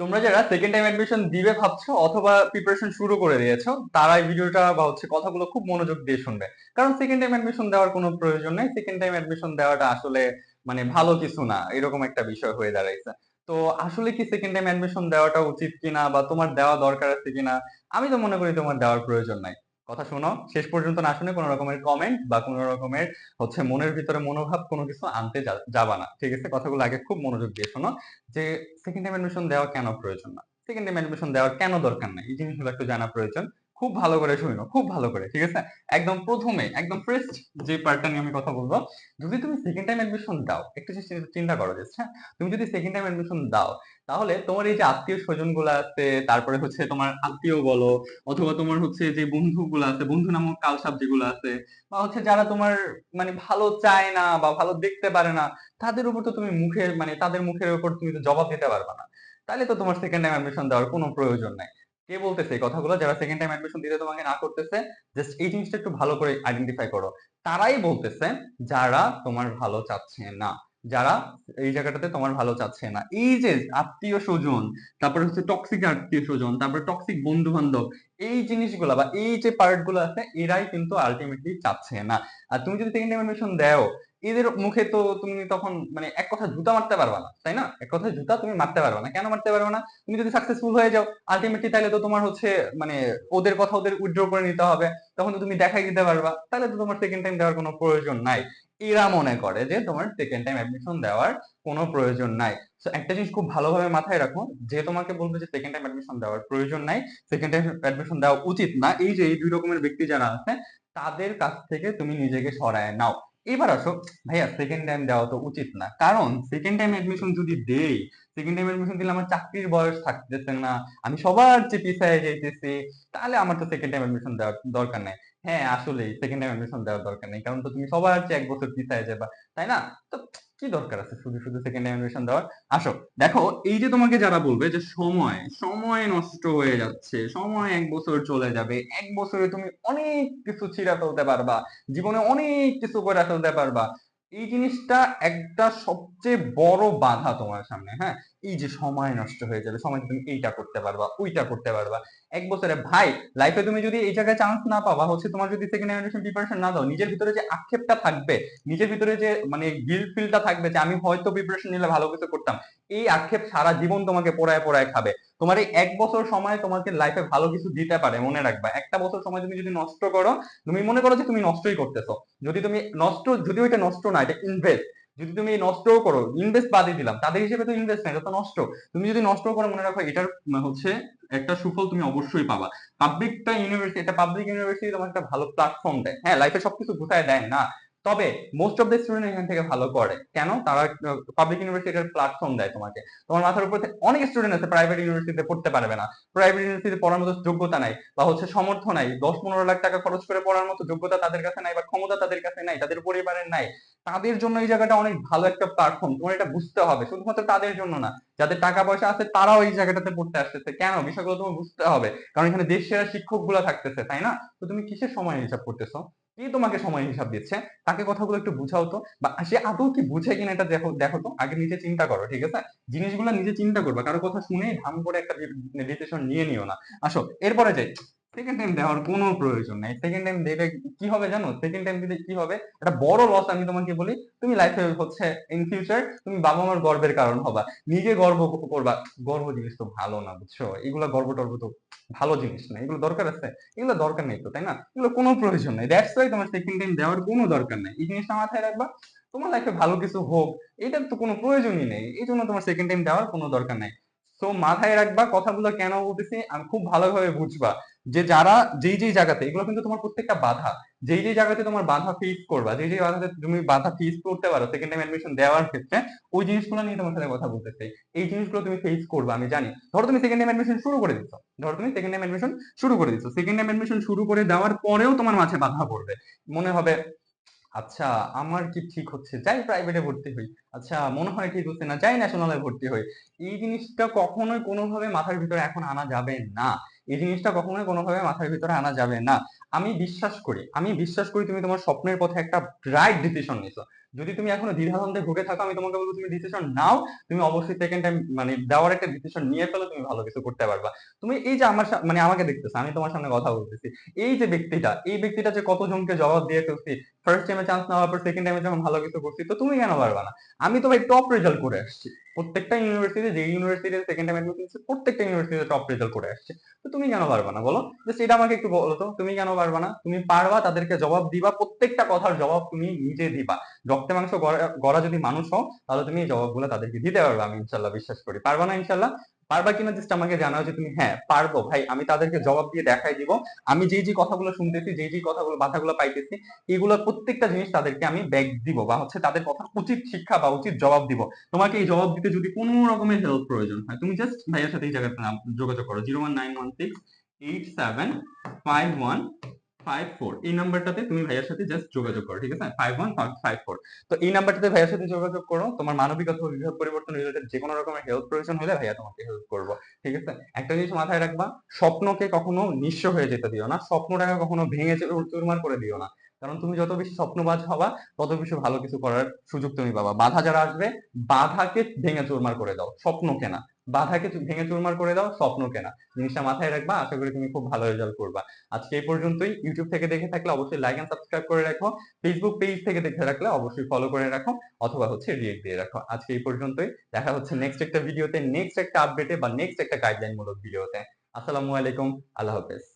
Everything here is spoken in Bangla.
তোমরা যারা সেকেন্ড টাইম অ্যাডমিশন দিবে ভাবছ অথবা প্রিপারেশন শুরু করে দিয়েছ, তারা এই ভিডিওটা বা হচ্ছে কথাগুলো খুব মনোযোগ দিয়ে শুনবে। কারণ সেকেন্ড টাইম অ্যাডমিশন দেওয়ার কোনো প্রয়োজন নেই। সেকেন্ড টাইম অ্যাডমিশন দেওয়াটা আসলে মানে ভালো কিছু না, এরকম একটা বিষয় হয়ে দাঁড়াইছে। তো আসলে কি সেকেন্ড টাইম অ্যাডমিশন দেওয়াটা উচিত কিনা বা তোমার দেওয়া দরকার আছে কিনা, আমি তো মনে করি তোমার দেওয়ার প্রয়োজন নাই। কথা শোনো, শেষ পর্যন্ত না শুনে কোনো রকমের কমেন্ট বা কোনো রকমের হচ্ছে মনের ভিতরে মনোভাব কোনো কিছু আনতে যাবা না। ঠিক আছে? কথাগুলো আগে খুব মনোযোগ দিয়ে শোনো যে সেকেন্ড টাইম অ্যাডমিশন দেওয়া কেন প্রয়োজন না? সেকেন্ড টাইম অ্যাডমিশন দেওয়ার কেন দরকার নাই? এই জিনিসগুলো একটু জানা প্রয়োজন। খুব ভালো করে শুনো খুব ভালো করে ঠিক আছে? একদম প্রথমে একদম ফার্স্ট যে পার্টটা নিয়ে আমি কথা বলব যদি তুমি সেকেন্ড টাইম অ্যাডমিশন দাও একটু চিন্তা- করো just, হ্যাঁ? তুমি যদি সেকেন্ড টাইম অ্যাডমিশন দাও তাহলে তোমার এই যে আত্মীয় স্বজনগুলো আছে তারপরে হচ্ছে তোমার আত্মীয় বলো অথবা তোমার হচ্ছে যে বন্ধু গুলো আছে বন্ধু নামক কালসাপ যেগুলো আছে বা হচ্ছে যারা তোমার মানে ভালো চায় না বা ভালো দেখতে পারে না তাদের উপর তো তুমি মুখের মানে তাদের মুখের উপর তুমি তো জবাব দিতে পারবে না। তাহলে তো তোমার সেকেন্ড টাইম অ্যাডমিশন দেওয়ার কোনো প্রয়োজন নাই। কে বলতেছে কথাগুলো? যারা সেকেন্ড টাইম অ্যাডমিশন দিতে তোমাকে না করতেছে জাস্ট এই জিনিসটা একটু ভালো করে আইডেন্টিফাই করো। তারাই বলতেছে, যারা তোমার ভালো চাচ্ছে না। যারা এই জায়গাটাতে তোমার ভালো চাচ্ছে না। এই যে আত্মীয় স্বজন, তারপরে হচ্ছে টক্সিক আত্মীয় স্বজন, তারপরে টক্সিক বন্ধু বান্ধব এই জিনিসগুলা বা এই যে পার্টগুলো আছে, এরাই কিন্তু আলটিমেটলি চাচ্ছে না। আর তুমি যদি সেকেন্ড টাইম অ্যাডমিশন দেও এদের মুখে তো তুমি তখন মানে এক কথা জুতা মারতে পারবা না, তাই না? এক কথা জুতা তুমি মারতে পারবা না। কেন মারতে পারবে না? তুমি যদি সাকসেসফুল হয়ে যাও আলটিমেটলি তাহলে তো তোমার হচ্ছে মানে ওদের কথা ওদের উইথড্র করে নিতে হবে। তখন তো তুমি দেখাই দিতে পারবা। তাহলে তো তোমার সেকেন্ড টাইম দেওয়ার কোনো প্রয়োজন নাই। এরা মনে করে যে তোমার সেকেন্ড টাইম অ্যাডমিশন দেওয়ার কোনো প্রয়োজন নাই। তো একটা জিনিস খুব ভালোভাবে মাথায় রাখো, যে তোমাকে বলবে যে সেকেন্ড টাইম অ্যাডমিশন দেওয়ার প্রয়োজন নাই। সেকেন্ড টাইম অ্যাডমিশন দেওয়া উচিত না। এই যে, এই দুই রকমের ব্যক্তি যারা আছে, তাদের কাছ থেকে তুমি নিজেকে সরায় নাও। এবার আসো, ভাইয়া সেকেন্ড টাইম দেওয়া তো উচিত না। কারণ সেকেন্ড টাইম অ্যাডমিশন যদি দেই সেকেন্ড টাইম অ্যাডমিশন দিলে আমার চাকরির বয়স থাকতেছে না। আমি সবার চেয়ে পিছায় যাইতেছি তাহলে আমার তো সেকেন্ড টাইম অ্যাডমিশন দেওয়ার দরকার নেই। হ্যাঁ আসলেই সেকেন্ড টাইম অ্যাডমিশন দেওয়ার দরকার নেই। কারণ তো তুমি সবার চেয়ে এক বছর পিছায় যাবা, তাই না? তো কি দরকার আছে শুধু শুধু সেকেন্ড টাইম অ্যাডমিশন দেওয়ার? আসো, দেখো, এই যে তোমাকে যারা বলবে যে সময় সময় নষ্ট হয়ে যাচ্ছে, সময় এক বছর চলে যাবে, এক বছরে তুমি অনেক কিছু ছিঁড়া ফেলতে পারবা, জীবনে অনেক কিছু করে ফেলতে পারবা। এই জিনিসটা একটা সবচেয়ে বড় বাধা তোমার সামনে হ্যাঁ? এই যে সময় নষ্ট হয়ে যাবে, সময় তুমি এইটা করতে পারবা, ওইটা করতে পারবা। এক বছরে, ভাই লাইফে তুমি যদি এই জায়গায় চান্স না পাবা হচ্ছে তোমার যদি সেকেন্ড জেনারেশন প্রিপারেশন না দাও, নিজের ভিতরে যে আক্ষেপটা থাকবে, নিজের ভিতরে যে মানে গিল্ট ফিলটা থাকবে যে, আমি হয়তো প্রিপারেশন নিলে ভালো কিছু করতাম, এই আক্ষেপ সারা জীবন তোমাকে পোড়ায় পোড়ায় খাবে। তোমার এই এক বছর সময় তোমাকে লাইফে ভালো কিছু দিতে পারে, মনে রাখবা। একটা বছর সময় তুমি যদি নষ্ট করো, তুমি মনে করো যে তুমি নষ্টই করতেছো। যদি তুমি নষ্ট, যদি ওইটা নষ্ট না, এটা ইনভেস্ট যদি তুমি নষ্টও করো ইনভেস্ট বাদে দিলাম, তাদের হিসেবে তো ইনভেস্ট নাই এটা তো নষ্ট। তুমি যদি নষ্ট করো মনে রাখো, এটার হচ্ছে একটা সুফল তুমি অবশ্যই পাবা। পাবলিকটা ইউনিভার্সিটি এটা পাবলিক ইউনিভার্সিটি তোমার একটা ভালো প্ল্যাটফর্ম দেয়। হ্যাঁ লাইফে সবকিছু গুছায় দেয় না। তবে মোস্ট অফ দ্য স্টুডেন্ট এখান থেকে ভালো করে। কেন? তারা পাবলিক ইউনিভার্সিটির প্ল্যাটফর্ম দেয় তোমাকে। তোমার মাথার উপর অনেক স্টুডেন্ট আছে প্রাইভেট ইউনিভার্সিটিতে পড়তে পারবে না। প্রাইভেট ইউনিভার্সিটিতে পড়ার মতো যোগ্যতা নাই বা হচ্ছে সমর্থ নাই। দশ পনেরো লাখ টাকা খরচ করে পড়ার মতো যোগ্যতা তাদের কাছে নাই বা ক্ষমতা তাদের কাছে নাই, তাদের পরিবারের নাই। তাদের জন্য এই জায়গাটা অনেক ভালো একটা প্ল্যাটফর্ম তোমার এটা বুঝতে হবে। শুধুমাত্র তাদের জন্য না, যাদের টাকা পয়সা আছে তারাও এই জায়গাটাতে পড়তে আসতেছে। কেন? বিষয়গুলো তোমার বুঝতে হবে। কারণ এখানে দেশ সেরা শিক্ষকগুলা থাকতেছে, তাই না? তো তুমি কিসের সময় হিসাব করতেছো? কে তোমাকে সময় হিসাব দিচ্ছে? তাকে কথাগুলো একটু বুঝাও তো। বা সে আদৌ কি বুঝে কিনা এটা দেখো দেখো তো। আগে নিজে চিন্তা করো, ঠিক আছে? জিনিসগুলো নিজে চিন্তা করবা। কারও কথা শুনে ধাম করে একটা ডিসিশন নিয়ে নিও না। আসো, এরপরে যাই। সেকেন্ড টাইম দেওয়ার কোনো প্রয়োজন নেই। সেকেন্ড টাইম দিলে কি হবে জানো? সেকেন্ড টাইম দিলে কি হবে? একটা বড় লস আমি তোমাকে বলি, তুমি লাইফে হচ্ছে ইন ফিউচার তুমি বাবা মার গর্বের কারণ হবা। নিজে গর্ব করবা। গর্ব জিনিস তো ভালো না, বুঝছ? এগুলা গর্ব টর্ব তো ভালো জিনিস না। এগুলো দরকার আছে? এগুলো দরকার নেই তো, তাই না? এগুলো কোনো প্রয়োজন নেই। দ্যাটস ওয়াই তোমার সেকেন্ড টাইম দেওয়ার কোনো দরকার নেই। এই জিনিসটা মাথায় রাখবা। তোমার লাইফে ভালো কিছু হোক, এটার তো কোনো প্রয়োজনই নেই। এই জন্য তোমার সেকেন্ড টাইম দেওয়ার কোনো দরকার নেই। তো মাথায় রাখবা, কথাগুলো কেন বলতেছি? আমি খুব ভালোভাবে বুঝবা। যে যারা, যেই যেই জায়গাতে, এগুলো কিন্তু তোমার প্রত্যেকটা বাধা। যেই যেই জায়গাতে তোমার বাধা ফেস করবা, যেই যেই বাধাতে তুমি বাধা ফেস করতে পারো সেকেন্ড টাইম অ্যাডমিশন দেওয়ার ক্ষেত্রে, ওই জিনিসগুলো নিয়ে তোমার সাথে কথা বলতে চাই। এই জিনিসগুলো তুমি ফেস করবে, আমি জানি। ধরো তুমি সেকেন্ড টাইম অ্যাডমিশন শুরু করে দিচ্ছ ধরো তুমি সেকেন্ড টাইম অ্যাডমিশন শুরু করে দিচ্ছ সেকেন্ড টাইম অ্যাডমিশন শুরু করে দেওয়ার পরেও তোমার মাঝে বাধা পড়বে। মনে হবে আচ্ছা আমার কি ঠিক হচ্ছে? যাই প্রাইভেটে ভর্তি হই। আচ্ছা মনে হয় ঠিক হচ্ছে না, যাই ন্যাশনালে ভর্তি হই। এই জিনিসটা কখনোই কোনোভাবে মাথার ভিতরে এখন আনা যাবে না। এই জিনিসটা কখনোই কোনোভাবে মাথার ভিতরে আনা যাবে না। আমি বিশ্বাস করি, আমি বিশ্বাস করি তুমি তোমার স্বপ্নের পথে একটা রাইট ডিসিশন নিছো। যদি তুমি এখনও দ্বিধাদ্বন্দ্বে ভুগে থাকো, আমি তোমাকে বলব তুমি ডিসিশন নাও, তুমি অবশ্যই সেকেন্ড টাইম মানে দেওয়ার একটা ডিসিশন নিয়ে ফেলো, তুমি ভালো কিছু করতে পারবা। তুমি এই যে আমার মানে আমাকে দেখতেছো, আমি তোমার সামনে কথা বলতেছি, এই যে ব্যক্তিটা, এই ব্যক্তিটা যে কতজনকে জবাব দিয়ে ফেলছি ফার্স্ট টাইমে চান্স নেওয়ার পর সেকেন্ড টাইমে যখন ভালো কিছু করছি, তো তুমি কেন পারবা না? আমি তো ভাই টপ রেজাল্ট করে আসছি। প্রত্যেকটা ইউনিভার্সিটি যে ইউনিভার্সিটিতে সেকেন্ড টাইম অ্যাডমিশন প্রত্যেকটা ইউনিভার্সিটিতে টপ রেজাল্ট করে আসছে। তো তুমি কেন পারবা না বলো? জাস্ট এটা আমাকে একটু বলো তো, তুমি কেন পারবা না? তুমি পারবা, তাদেরকে জবাব দিবা, প্রত্যেকটা কথার জবাব তুমি নিজে দিবা। রক্তে মাংস গড়া- গড়া যদি মানুষ হও, তাহলে তুমি এই জবাবগুলো তাদেরকে দিতে পারবে, আমি ইনশাল্লাহ বিশ্বাস করি। পারবা না ইনশাল্লাহ? পারবা কিনা জাস্ট আমাকে জানাও যে তুমি হ্যাঁ পারব। ভাই, আমি তাদেরকে জবাব দিয়ে দেখাই দিব। আমি যেই যে কথাগুলো শুনতেছি, যেই যে কথাগুলো, বাধাগুলো পাইতেছি, এগুলোর প্রত্যেকটা জিনিস তাদেরকে আমি ব্যাগ দিব বা হচ্ছে তাদের কথা উচিত শিক্ষা বা উচিত জবাব দিব। তোমাকে এই জবাব দিতে যদি কোনো রকমের হেল্প প্রয়োজন হয়, তুমি জাস্ট ভাইয়ের সাথে এই জায়গাতে যোগাযোগ করো zero one nine one six eight seven five one এই নাম্বারটাতে যোগাযোগ করো তোমার মানবিক অথবা পরিবর্তন রকমের হেল্প প্রয়োজন হলে ভাইয়া তোমাকে হেল্প করব, ঠিক আছে? একটা জিনিস মাথায় রাখবা, স্বপ্নকে কখনো নিঃস্ব হয়ে যেতে দিও না। স্বপ্নটাকে কখনো ভেঙে চুর- চুরমার করে দিও না। কারণ তুমি যত বেশি স্বপ্নবাজ হবা, তত বেশি ভালো কিছু করার সুযোগ তুমি পাবা। বাধা যারা আসবে, বাধাকে ভেঙে চুরমার করে দাও স্বপ্নকে না বাধাকে ভেঙে চুরমার করে দাও, স্বপ্ন কেনা। জিনিসটা মাথায় রাখবা, আশা করি তুমি খুব ভালো রেজাল্ট করবা। আজকে এই পর্যন্তই। ইউটিউব থেকে দেখে থাকলে অবশ্যই লাইক এন্ড সাবস্ক্রাইব করে রাখো। ফেসবুক পেজ থেকে দেখে রাখলে অবশ্যই ফলো করে রাখো, অথবা হচ্ছে রিয়েক্ট দিয়ে রাখো। আজকে এই পর্যন্তই। দেখা হচ্ছে নেক্সট একটা ভিডিওতে নেক্সট একটা আপডেটে বা নেক্সট একটা গাইডলাইন মূলক ভিডিওতে আসসালামু আলাইকুম। আল্লাহ হাফেজ।